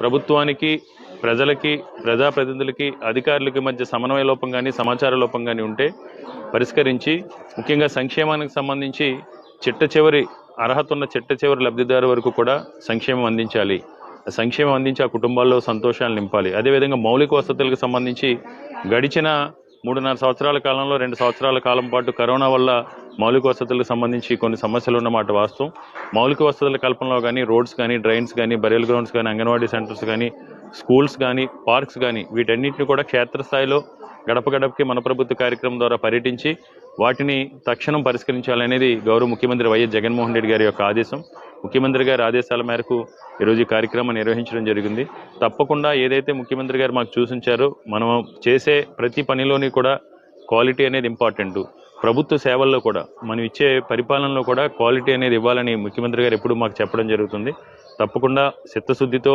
ప్రభుత్వానికి ప్రజలకి ప్రజాప్రతినిధులకి అధికారులకి మధ్య సమన్వయ లోపం కానీ సమాచార లోపం కానీ ఉంటే పరిష్కరించి ముఖ్యంగా సంక్షేమానికి సంబంధించి చిట్ట చివరి అర్హత ఉన్న చిట్ట చివరి లబ్ధిదారు వరకు కూడా సంక్షేమం అందించాలి. సంక్షేమం అందించి ఆ కుటుంబాల్లో సంతోషాలు నింపాలి. అదేవిధంగా మౌలిక వసతులకు సంబంధించి గడిచిన మూడున్నర సంవత్సరాల కాలంలో రెండు సంవత్సరాల కాలం పాటు కరోనా వల్ల మౌలిక వసతులకు సంబంధించి కొన్ని సమస్యలు ఉన్నమాట వాస్తవం. మౌలిక వసతుల కల్పనలో కానీ రోడ్స్ కానీ డ్రైన్స్ కానీ బరియల్ గ్రౌండ్స్ కానీ అంగన్వాడీ సెంటర్స్ కానీ స్కూల్స్ కానీ పార్క్స్ కానీ వీటన్నిటిని కూడా క్షేత్రస్థాయిలో గడప గడపకి మన ప్రభుత్వ కార్యక్రమం ద్వారా పర్యటించి వాటిని తక్షణం పరిష్కరించాలనేది గౌరవ ముఖ్యమంత్రి వైఎస్ జగన్మోహన్ రెడ్డి గారి యొక్క ఆదేశం. ముఖ్యమంత్రి గారి ఆదేశాల మేరకు ఈరోజు ఈ కార్యక్రమం నిర్వహించడం జరిగింది. తప్పకుండా ఏదైతే ముఖ్యమంత్రి గారు మాకు చూసించారో మనం చేసే ప్రతి పనిలోని కూడా క్వాలిటీ అనేది ఇంపార్టెంట్. ప్రభుత్వ సేవల్లో కూడా మనం ఇచ్చే పరిపాలనలో కూడా క్వాలిటీ అనేది ఇవ్వాలని ముఖ్యమంత్రి గారు ఎప్పుడు మాకు చెప్పడం జరుగుతుంది. తప్పకుండా చిత్తశుద్ధితో